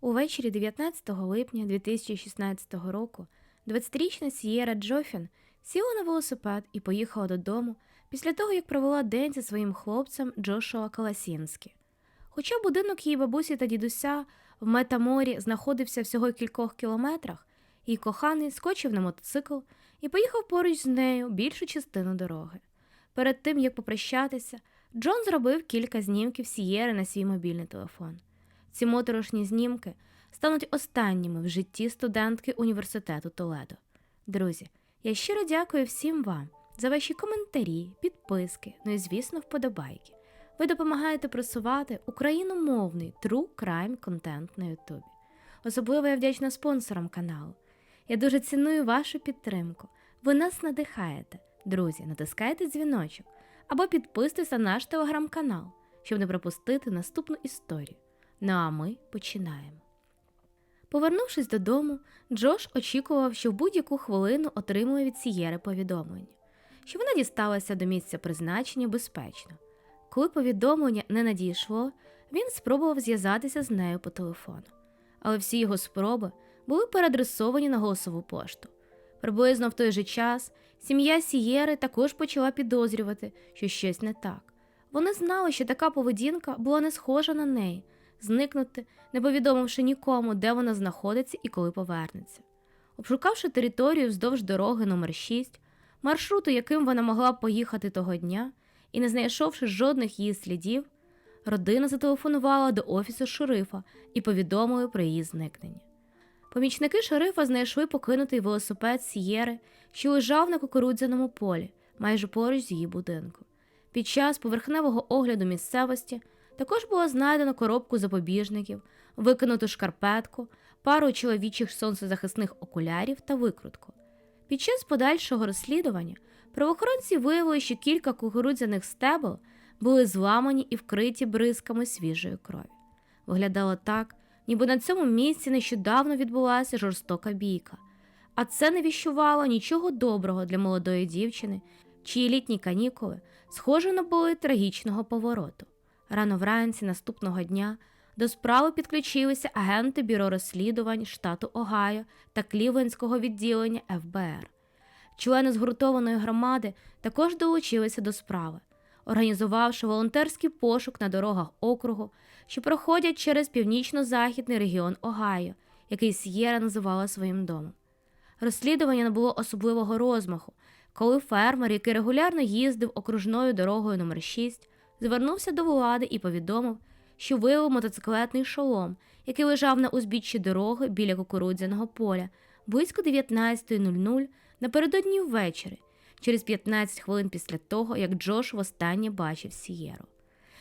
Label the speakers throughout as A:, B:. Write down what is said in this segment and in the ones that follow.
A: Увечері 19 липня 2016 року 20-річна Сієра Джофін сіла на велосипед і поїхала додому після того, як провела день зі своїм хлопцем Джошуа Каласінські. Хоча будинок її бабусі та дідуся в Метаморі знаходився всього кількох кілометрах, її коханий скочив на мотоцикл і поїхав поруч з нею більшу частину дороги. Перед тим, як попрощатися, Джон зробив кілька знімків Сієри на свій мобільний телефон. Ці моторошні знімки стануть останніми в житті студентки університету Толедо. Друзі, я щиро дякую всім вам за ваші коментарі, підписки, ну і, звісно, вподобайки. Ви допомагаєте просувати україномовний true crime контент на Ютубі. Особливо я вдячна спонсорам каналу. Я дуже ціную вашу підтримку. Ви нас надихаєте. Друзі, натискайте дзвіночок або підписуйтесь на наш телеграм-канал, щоб не пропустити наступну історію. Ну а ми починаємо. Повернувшись додому, Джош очікував, що в будь-яку хвилину отримує від Сієри повідомлення, що вона дісталася до місця призначення безпечно. Коли повідомлення не надійшло, він спробував зв'язатися з нею по телефону. Але всі його спроби були переадресовані на голосову пошту. Приблизно в той же час сім'я Сієри також почала підозрювати, що щось не так. Вони знали, що така поведінка була не схожа на неї зникнути, не повідомивши нікому, де вона знаходиться і коли повернеться. Обшукавши територію вздовж дороги номер 6 маршруту, яким вона могла поїхати того дня, і не знайшовши жодних її слідів, родина зателефонувала до офісу шерифа і повідомили про її зникнення. Помічники шерифа знайшли покинутий велосипед Сієри, що лежав на кукурудзяному полі, майже поруч з її будинку. Під час поверхневого огляду місцевості також було знайдено коробку запобіжників, викинуту шкарпетку, пару чоловічих сонцезахисних окулярів та викрутку. Під час подальшого розслідування правоохоронці виявили, що кілька кукурудзяних стебел були зламані і вкриті бризками свіжої крові. Виглядало так, ніби на цьому місці нещодавно відбулася жорстока бійка, а це не віщувало нічого доброго для молодої дівчини, чиї літні канікули схоже набули трагічного повороту. Рано вранці наступного дня до справи підключилися агенти бюро розслідувань штату Огайо та Клівленського відділення ФБР. Члени згуртованої громади також долучилися до справи, організувавши волонтерський пошук на дорогах округу, що проходять через північно-західний регіон Огайо, який С'єра називала своїм домом. Розслідування не було особливого розмаху, коли фермер, який регулярно їздив окружною дорогою номер 6 звернувся до влади і повідомив, що виявив мотоциклетний шолом, який лежав на узбіччі дороги біля кукурудзяного поля близько 19.00 напередодні ввечері, через 15 хвилин після того, як Джош востаннє бачив Сієру.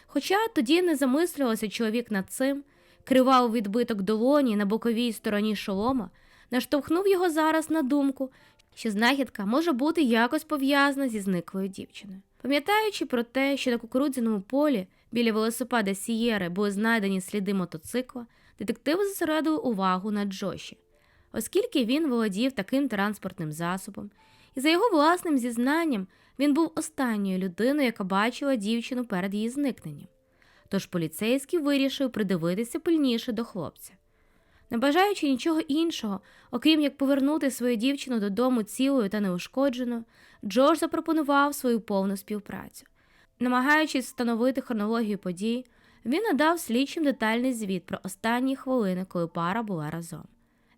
A: Хоча тоді не замислювався чоловік над цим, кривав відбиток долоні на боковій стороні шолома, наштовхнув його зараз на думку, що знахідка може бути якось пов'язана зі зниклою дівчиною. Пам'ятаючи про те, що на кукурудзяному полі біля велосипеда Сієри були знайдені сліди мотоцикла, детективи зосередили увагу на Джоші, оскільки він володів таким транспортним засобом, і за його власним зізнанням він був останньою людиною, яка бачила дівчину перед її зникненням. Тож поліцейський вирішив придивитися пильніше до хлопця. Не бажаючи нічого іншого, окрім як повернути свою дівчину додому цілою та неушкодженою, Джордж запропонував свою повну співпрацю. Намагаючись встановити хронологію подій, він надав слідчим детальний звіт про останні хвилини, коли пара була разом.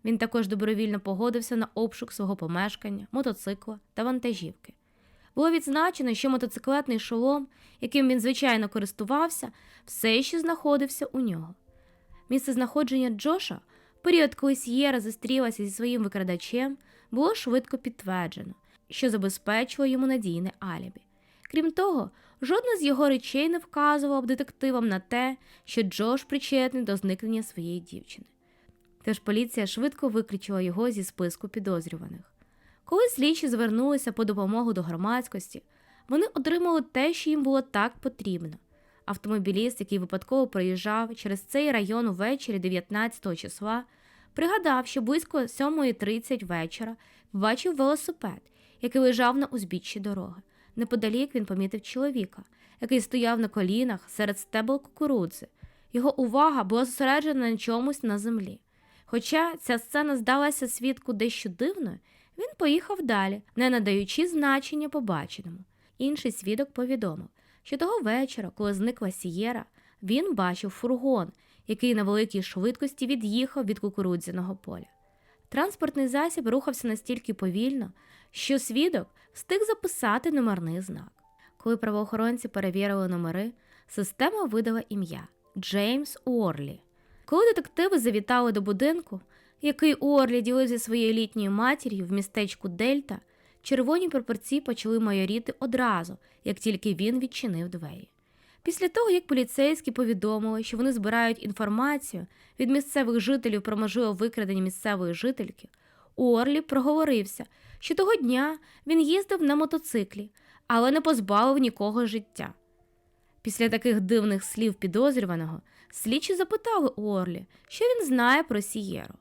A: Він також добровільно погодився на обшук свого помешкання, мотоцикла та вантажівки. Було відзначено, що мотоциклетний шолом, яким він звичайно користувався, все ще знаходився у нього. Місце знаходження Джоша період, коли Сієра зустрілася зі своїм викрадачем, було швидко підтверджено, що забезпечило йому надійне алібі. Крім того, жодна з його речей не вказувала б детективам на те, що Джош причетний до зникнення своєї дівчини. Тож поліція швидко виключила його зі списку підозрюваних. Коли слідчі звернулися по допомогу до громадськості, вони отримали те, що їм було так потрібно. Автомобіліст, який випадково проїжджав через цей район увечері 19 числа, пригадав, що близько 7.30 вечора побачив велосипед, який лежав на узбіччі дороги. Неподалік він помітив чоловіка, який стояв на колінах серед стебел кукурудзи. Його увага була зосереджена на чомусь на землі. Хоча ця сцена здалася свідку дещо дивною, він поїхав далі, не надаючи значення побаченому. Інший свідок повідомив, що того вечора, коли зникла Сієра, він бачив фургон, який на великій швидкості від'їхав від кукурудзяного поля. Транспортний засіб рухався настільки повільно, що свідок встиг записати номерний знак. Коли правоохоронці перевірили номери, система видала ім'я Джеймс Уорлі. Коли детективи завітали до будинку, який Уорлі ділив зі своєю літньою матір'ю в містечку Дельта, червоні прапорці почали майоріти одразу, як тільки він відчинив двері. Після того, як поліцейські повідомили, що вони збирають інформацію від місцевих жителів про можливе викрадення місцевої жительки, Уорлі проговорився, що того дня він їздив на мотоциклі, але не позбавив нікого життя. Після таких дивних слів підозрюваного слідчі запитали Уорлі, що він знає про Сієру.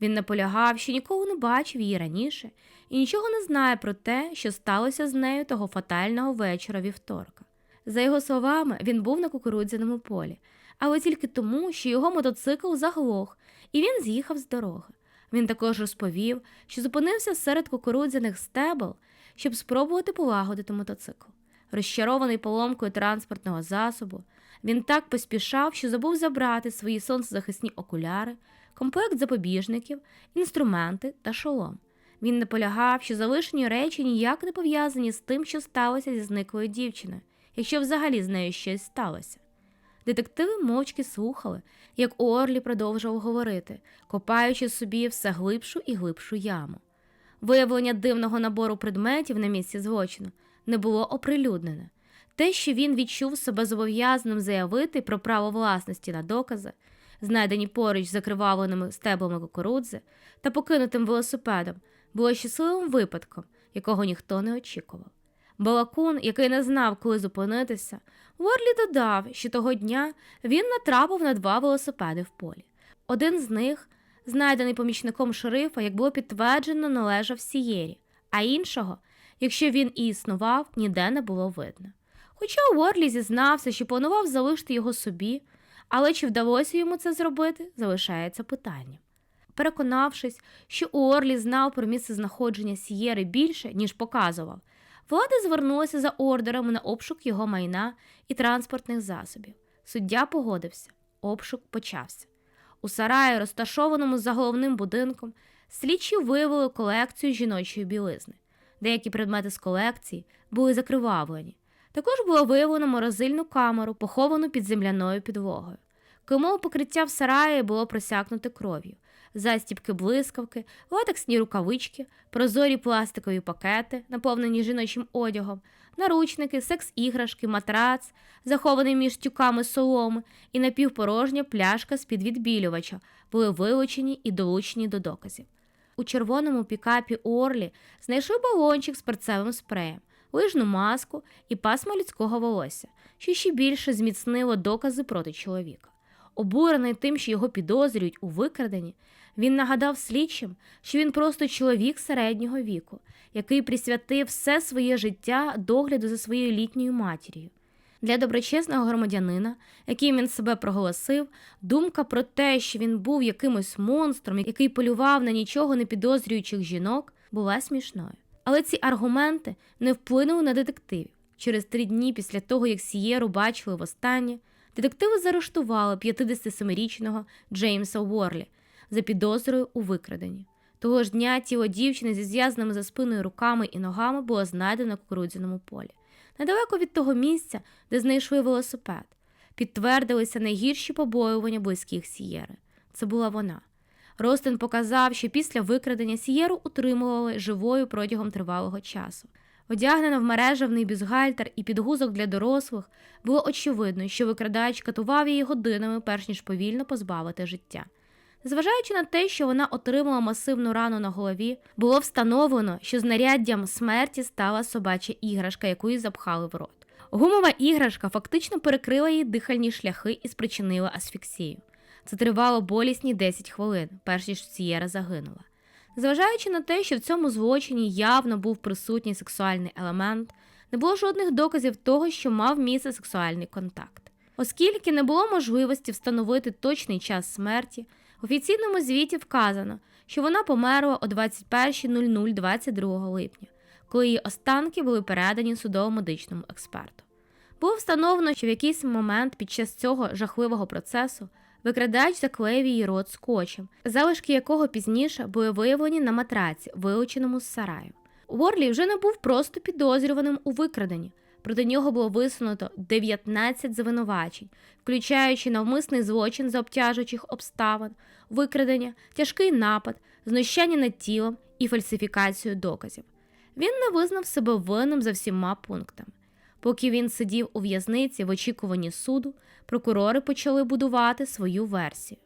A: Він наполягав, що ніколи не бачив її раніше і нічого не знає про те, що сталося з нею того фатального вечора вівторка. За його словами, він був на кукурудзяному полі, але тільки тому, що його мотоцикл заглох, і він з'їхав з дороги. Він також розповів, що зупинився серед кукурудзяних стебел, щоб спробувати полагодити мотоцикл. Розчарований поломкою транспортного засобу, він так поспішав, що забув забрати свої сонцезахисні окуляри, комплект запобіжників, інструменти та шолом. Він наполягав, що залишені речі ніяк не пов'язані з тим, що сталося зі зниклою дівчиною, якщо взагалі з нею щось сталося. Детективи мовчки слухали, як Уорлі продовжував говорити, копаючи собі все глибшу і глибшу яму. Виявлення дивного набору предметів на місці злочину не було оприлюднене. Те, що він відчув себе зобов'язаним заявити про право власності на докази, знайдені поруч з закривавленими стеблами кукурудзи та покинутим велосипедом, було щасливим випадком, якого ніхто не очікував. Балакун, який не знав, коли зупинитися, Ворлі додав, що того дня він натрапив на два велосипеди в полі. Один з них, знайдений помічником шерифа, як було підтверджено, належав Сієрі, а іншого, якщо він і існував, ніде не було видно. Хоча Уорлі зізнався, що планував залишити його собі, але чи вдалося йому це зробити, залишається питанням. Переконавшись, що Уорлі знав про місце знаходження Сієри більше, ніж показував, влада звернулася за ордерами на обшук його майна і транспортних засобів. Суддя погодився, обшук почався. У сараї, розташованому за головним будинком, слідчі виявили колекцію жіночої білизни. Деякі предмети з колекції були закривавлені. Також було виявлено морозильну камеру, поховану під земляною підлогою. Кимове покриття в сараї було просякнуте кров'ю, застібки блискавки, латексні рукавички, прозорі пластикові пакети, наповнені жіночим одягом, наручники, секс-іграшки, матрац, захований між тюками соломи, і напівпорожня пляшка з-під відбілювача були вилучені і долучені до доказів. У червоному пікапі Орлі знайшли балончик з перцевим спреєм, лижну маску і пасма людського волосся, що ще більше зміцнило докази проти чоловіка. Обурений тим, що його підозрюють у викраденні, він нагадав слідчим, що він просто чоловік середнього віку, який присвятив все своє життя догляду за своєю літньою матір'ю. Для доброчесного громадянина, яким він себе проголосив, думка про те, що він був якимось монстром, який полював на нічого не підозрюючих жінок, була смішною. Але ці аргументи не вплинули на детективів. Через три дні після того, як Сієру бачили востаннє, детективи заарештували 57-річного Джеймса Уорлі за підозрою у викраденні. Того ж дня тіло дівчини зі зв'язаними за спиною руками і ногами було знайдено на кукурудзяному полі. Недалеко від того місця, де знайшли велосипед, підтвердилися найгірші побоювання близьких Сієри. Це була вона. Ростин показав, що після викрадення Сієру утримували живою протягом тривалого часу. Одягнена в мережевний бюзгальтер і підгузок для дорослих, було очевидно, що викрадач катував її годинами, перш ніж повільно позбавити життя. Зважаючи на те, що вона отримала масивну рану на голові, було встановлено, що знаряддям смерті стала собача іграшка, яку їй запхали в рот. Гумова іграшка фактично перекрила їй дихальні шляхи і спричинила асфіксію. Це тривало болісні 10 хвилин, перш ніж Сієра загинула. Зважаючи на те, що в цьому злочині явно був присутній сексуальний елемент, не було жодних доказів того, що мав місце сексуальний контакт. Оскільки не було можливості встановити точний час смерті, офіційному звіті вказано, що вона померла о 21.00 22 липня, коли її останки були передані судово-медичному експерту. Було встановлено, що в якийсь момент під час цього жахливого процесу викрадач заклеїв її рот скотчем, залишки якого пізніше були виявлені на матраці, вилученому з сараю. Уорлі вже не був просто підозрюваним у викраденні. Проти нього було висунуто 19 звинувачень, включаючи навмисний злочин за обтяжуючих обставин, викрадення, тяжкий напад, знущання над тілом і фальсифікацію доказів. Він не визнав себе винним за всіма пунктами. Поки він сидів у в'язниці в очікуванні суду, прокурори почали будувати свою версію.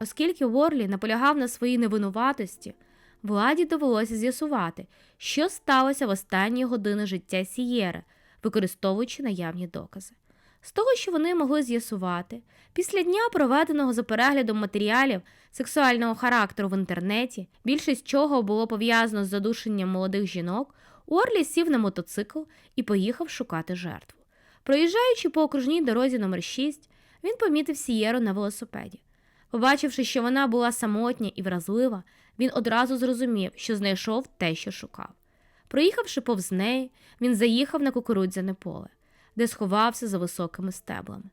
A: Оскільки Уорлі наполягав на своїй невинуватості, владі довелося з'ясувати, що сталося в останні години життя Сієри, використовуючи наявні докази. З того, що вони могли з'ясувати, після дня, проведеного за переглядом матеріалів сексуального характеру в інтернеті, більшість чого було пов'язано з задушенням молодих жінок, Уорлі сів на мотоцикл і поїхав шукати жертву. Проїжджаючи по окружній дорозі номер 6 він помітив Сієру на велосипеді. Побачивши, що вона була самотня і вразлива, він одразу зрозумів, що знайшов те, що шукав. Проїхавши повз неї, він заїхав на кукурудзяне поле, де сховався за високими стеблами,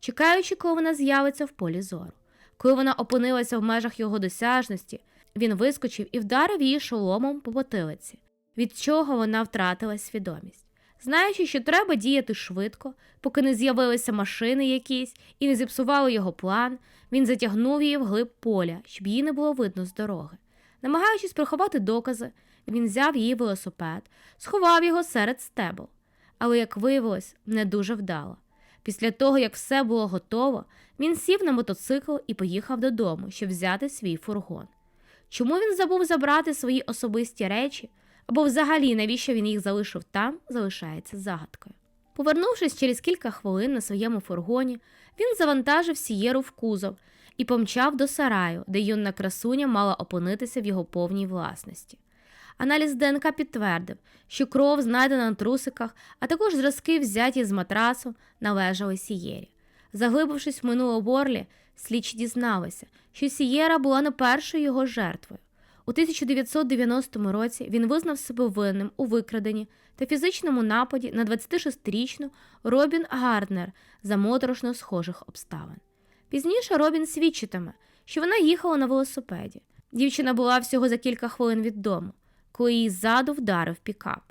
A: чекаючи, коли вона з'явиться в полі зору. Коли вона опинилася в межах його досяжності, він вискочив і вдарив її шоломом по потилиці, від чого вона втратила свідомість. Знаючи, що треба діяти швидко, поки не з'явилися машини якісь і не зіпсували його план, він затягнув її вглиб поля, щоб її не було видно з дороги. Намагаючись приховати докази, він взяв її велосипед, сховав його серед стебл. Але, як виявилось, не дуже вдало. Після того, як все було готово, він сів на мотоцикл і поїхав додому, щоб взяти свій фургон. Чому він забув забрати свої особисті речі, або взагалі навіщо він їх залишив там, залишається загадкою. Повернувшись через кілька хвилин на своєму фургоні, він завантажив сієру в кузов і помчав до сараю, де юна красуня мала опинитися в його повній власності. Аналіз ДНК підтвердив, що кров, знайдена на трусиках, а також зразки, взяті з матрасу, належали Сієрі. Заглибившись в минуле Борлі, слідчі дізналися, що Сієра була не першою його жертвою. У 1990 році він визнав себе винним у викраденні та фізичному нападі на 26-річну Робін Гарднер за моторошно схожих обставин. Пізніше Робін свідчитиме, що вона їхала на велосипеді. Дівчина була всього за кілька хвилин від дому, коли її ззаду вдарив пікап.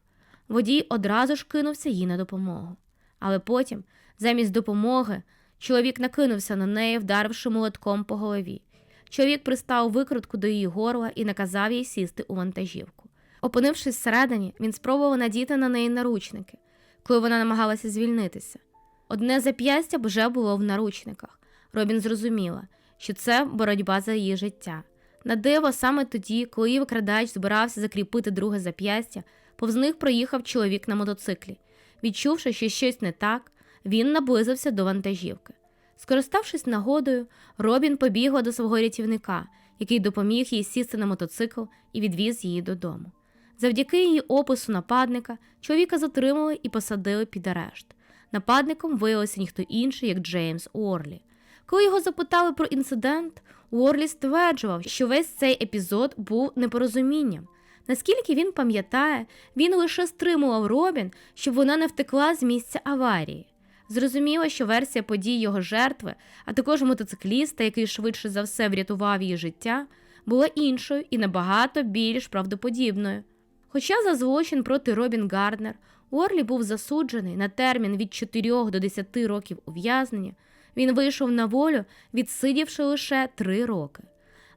A: Водій одразу ж кинувся їй на допомогу. Але потім, замість допомоги, чоловік накинувся на неї, вдаривши молотком по голові. Чоловік пристав викрутку до її горла і наказав їй сісти у вантажівку. Опинившись всередині, він спробував надіти на неї наручники, коли вона намагалася звільнитися. Одне зап'ястя вже було в наручниках. Робін зрозуміла, що це боротьба за її життя. На диво, саме тоді, коли викрадач збирався закріпити друге зап'ястя, повз них проїхав чоловік на мотоциклі. Відчувши, що щось не так, він наблизився до вантажівки. Скориставшись нагодою, Робін побігла до свого рятівника, який допоміг їй сісти на мотоцикл і відвіз її додому. Завдяки її опису нападника чоловіка затримали і посадили під арешт. Нападником виявився ніхто інший, як Джеймс Уорлі. Коли його запитали про інцидент, Уорлі стверджував, що весь цей епізод був непорозумінням. Наскільки він пам'ятає, він лише стримував Робін, щоб вона не втекла з місця аварії. Зрозуміло, що версія подій його жертви, а також мотоцикліста, який швидше за все врятував її життя, була іншою і набагато більш правдоподібною. Хоча за злочин проти Робін Гарднер Уорлі був засуджений на термін від 4 до 10 років ув'язнення, він вийшов на волю, відсидівши лише 3 роки.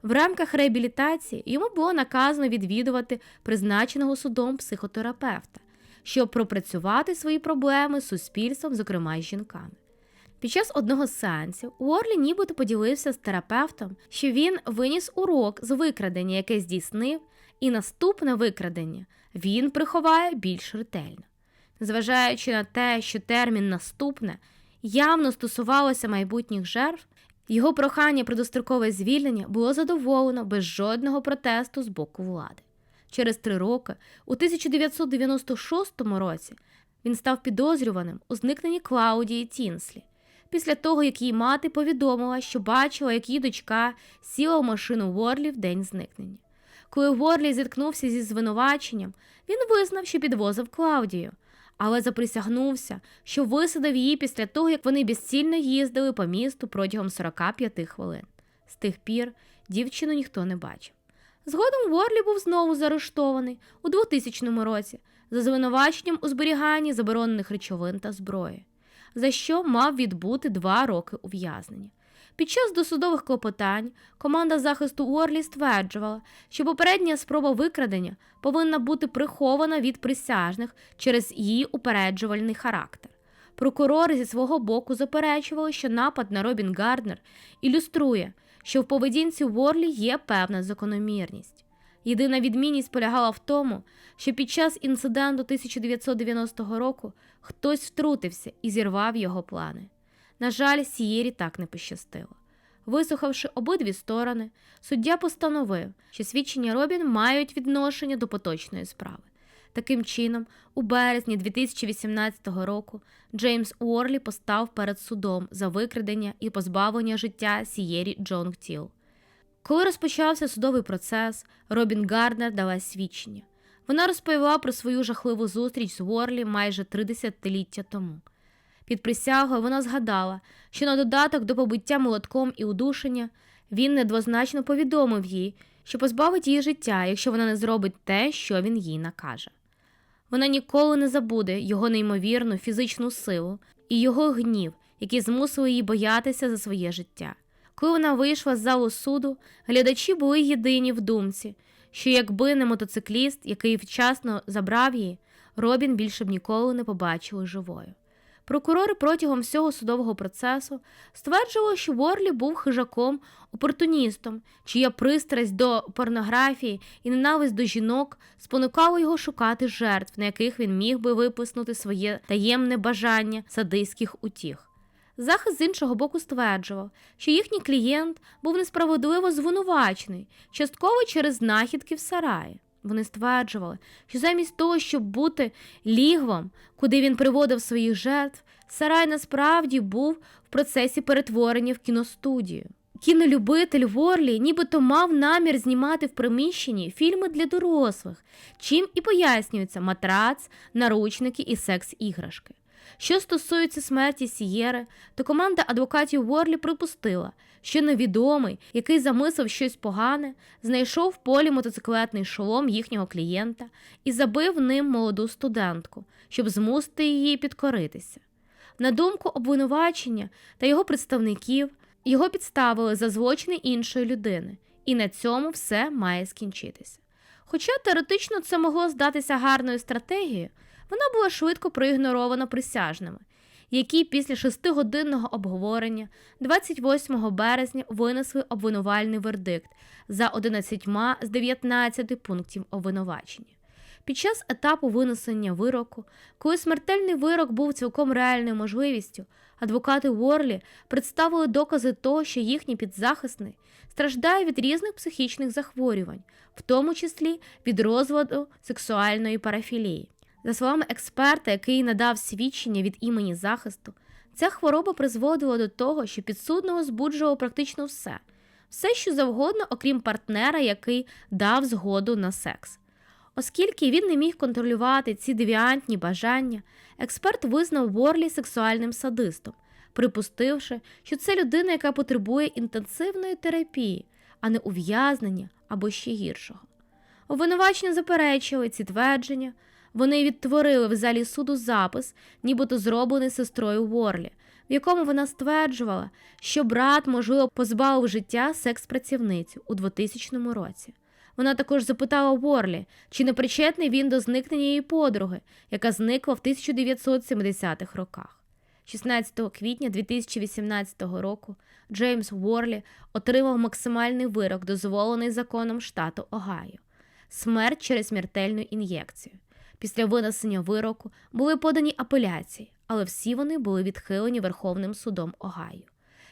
A: В рамках реабілітації йому було наказано відвідувати призначеного судом психотерапевта, щоб пропрацювати свої проблеми з суспільством, зокрема й жінками. Під час одного з сеансів Уорлі нібито поділився з терапевтом, що він виніс урок з викрадення, яке здійснив, і наступне викрадення він приховає більш ретельно. Зважаючи на те, що термін наступне явно стосувалося майбутніх жертв, його прохання про дострокове звільнення було задоволено без жодного протесту з боку влади. Через три роки, у 1996 році, він став підозрюваним у зникненні Клаудії Тінслі. після того, як її мати повідомила, що бачила, як її дочка сіла в машину Ворлі в день зникнення. Коли Ворлі зіткнувся зі звинуваченням, він визнав, що підвозив Клаудію, але заприсягнувся, що висадив її після того, як вони безцільно їздили по місту протягом 45 хвилин. З тих пір дівчину ніхто не бачив. Згодом Ворлі був знову заарештований у 2000 році за звинуваченням у зберіганні заборонених речовин та зброї, за що мав відбути два роки ув'язнення. Під час досудових клопотань команда захисту Уорлі стверджувала, що попередня спроба викрадення повинна бути прихована від присяжних через її упереджувальний характер. Прокурори зі свого боку заперечували, що напад на Робін Гарднер ілюструє, що в поведінці Уорлі є певна закономірність. Єдина відмінність полягала в тому, що під час інциденту 1990 року хтось втрутився і зірвав його плани. На жаль, Сієрі так не пощастило. Вислухавши обидві сторони, суддя постановив, що свідчення Робін мають відношення до поточної справи. Таким чином, у березні 2018 року Джеймс Уорлі постав перед судом за викрадення і позбавлення життя Сієрі Джонг Тіл. Коли розпочався судовий процес, Робін Гарднер дала свідчення. Вона розповіла про свою жахливу зустріч з Уорлі майже три десятиліття тому. Під присягою вона згадала, що на додаток до побиття молотком і удушення він недвозначно повідомив їй, що позбавить її життя, якщо вона не зробить те, що він їй накаже. Вона ніколи не забуде його неймовірну фізичну силу і його гнів, які змусили її боятися за своє життя. Коли вона вийшла з залу суду, глядачі були єдині в думці, що якби не мотоцикліст, який вчасно забрав її, Робін більше б ніколи не побачили живою. Прокурори протягом всього судового процесу стверджували, що Ворлі був хижаком, опортуністом, чия пристрасть до порнографії і ненависть до жінок спонукали його шукати жертв, на яких він міг би виплеснути своє таємне бажання садистських утіх. Захист з іншого боку стверджував, що їхній клієнт був несправедливо звинувачений, частково через знахідки в сараї. Вони стверджували, що замість того, щоб бути лігвом, куди він приводив своїх жертв, сарай насправді був в процесі перетворення в кіностудію. Кінолюбитель Ворлі нібито мав намір знімати в приміщенні фільми для дорослих, чим і пояснюється матрац, наручники і секс-іграшки. Що стосується смерті Сієри, то команда адвокатів Ворлі припустила, що невідомий, який замислив щось погане, знайшов в полі мотоциклетний шолом їхнього клієнта і забив ним молоду студентку, щоб змусити її підкоритися. На думку обвинувачення та його представників, його підставили за злочини іншої людини, і на цьому все має скінчитися. Хоча теоретично це могло здатися гарною стратегією, вона була швидко проігнорована присяжними, які після шестигодинного обговорення 28 березня винесли обвинувальний вердикт за 11 з 19 пунктів обвинувачення. Під час етапу винесення вироку, коли смертельний вирок був цілком реальною можливістю, адвокати Уорлі представили докази того, що їхній підзахисний страждає від різних психічних захворювань, в тому числі від розладу сексуальної парафілії. За словами експерта, який надав свідчення від імені захисту, ця хвороба призводила до того, що підсудного збуджувало практично все, все, що завгодно, окрім партнера, який дав згоду на секс. Оскільки він не міг контролювати ці девіантні бажання, експерт визнав Ворлі сексуальним садистом, припустивши, що це людина, яка потребує інтенсивної терапії, а не ув'язнення або ще гіршого. Обвинувачення заперечили ці твердження. Вони відтворили в залі суду запис, нібито зроблений сестрою Ворлі, в якому вона стверджувала, що брат, можливо, позбавив життя секс-працівницю у 2000 році. Вона також запитала Ворлі, чи не причетний він до зникнення її подруги, яка зникла в 1970-х роках. 16 квітня 2018 року Джеймс Ворлі отримав максимальний вирок, дозволений законом штату Огайо смерть через смертельну ін'єкцію. Після винесення вироку були подані апеляції, але всі вони були відхилені Верховним судом Огайо.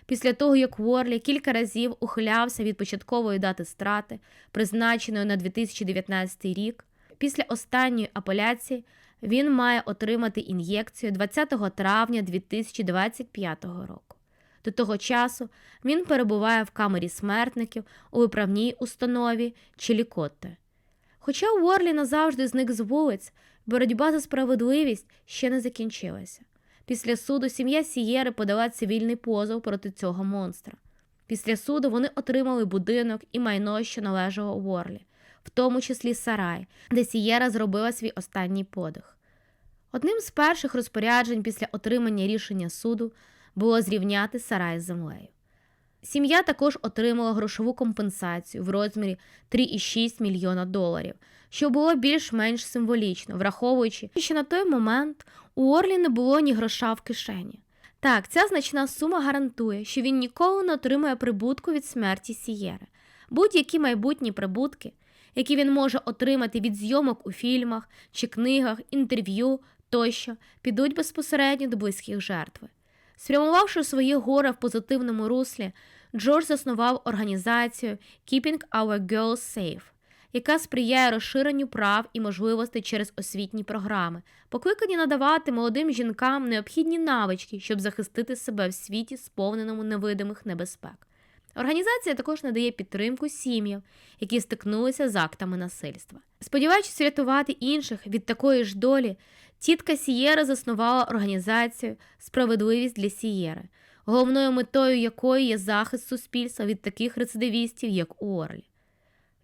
A: Після того, як Ворлі кілька разів ухилявся від початкової дати страти, призначеної на 2019 рік, після останньої апеляції Він має отримати ін'єкцію 20 травня 2025 року. До того часу він перебуває в камері смертників у виправній установі Челікотте. Хоча Уорлі назавжди зник з вулиць, боротьба за справедливість ще не закінчилася. Після суду сім'я Сієри подала цивільний позов проти цього монстра. Після суду вони отримали будинок і майно, що належало Уорлі, в тому числі сарай, де Сієра зробила свій останній подих. Одним з перших розпоряджень після отримання рішення суду було зрівняти сарай з землею. Сім'я також отримала грошову компенсацію в розмірі 3,6 мільйона доларів, що було більш-менш символічно, враховуючи, що на той момент у Орлі не було ні гроша в кишені. Так, ця значна сума гарантує, що він ніколи не отримає прибутку від смерті Сієри. Будь-які майбутні прибутки, які він може отримати від зйомок у фільмах чи книгах, інтерв'ю тощо, підуть безпосередньо до близьких жертви. Спрямувавши свої гори в позитивному руслі, Джордж заснував організацію Keeping Our Girls Safe, яка сприяє розширенню прав і можливостей через освітні програми, покликані надавати молодим жінкам необхідні навички, щоб захистити себе в світі, сповненому невидимих небезпек. Організація також надає підтримку сім'ям, які стикнулися з актами насильства. Сподіваючись рятувати інших від такої ж долі, тітка Сієра заснувала організацію Справедливість для Сієри, головною метою якої є захист суспільства від таких рецидивістів, як Уорлі.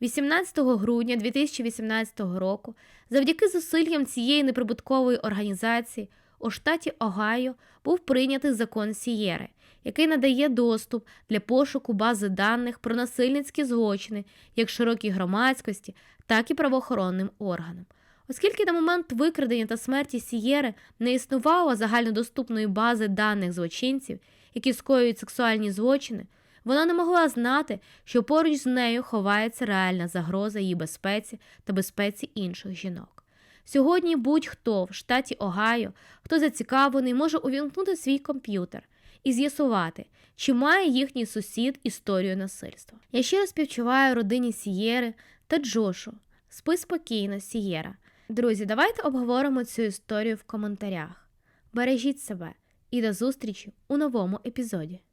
A: 18 грудня 2018 року, завдяки зусиллям цієї неприбуткової організації, у штаті Огайо був прийнятий закон Сієри, який надає доступ для пошуку бази даних про насильницькі злочини як широкій громадськості, так і правоохоронним органам. Оскільки на момент викрадення та смерті Сієри не існувало загальнодоступної бази даних злочинців, які скоюють сексуальні злочини, вона не могла знати, що поруч з нею ховається реальна загроза її безпеці та безпеці інших жінок. Сьогодні будь-хто в штаті Огайо, хто зацікавлений, може увімкнути свій комп'ютер і з'ясувати, чи має їхній сусід історію насильства. Я щиро співчуваю родині Сієри та Джошу. Спи спокійно, Сієра. Друзі, давайте обговоримо цю історію в коментарях. Бережіть себе і до зустрічі у новому епізоді.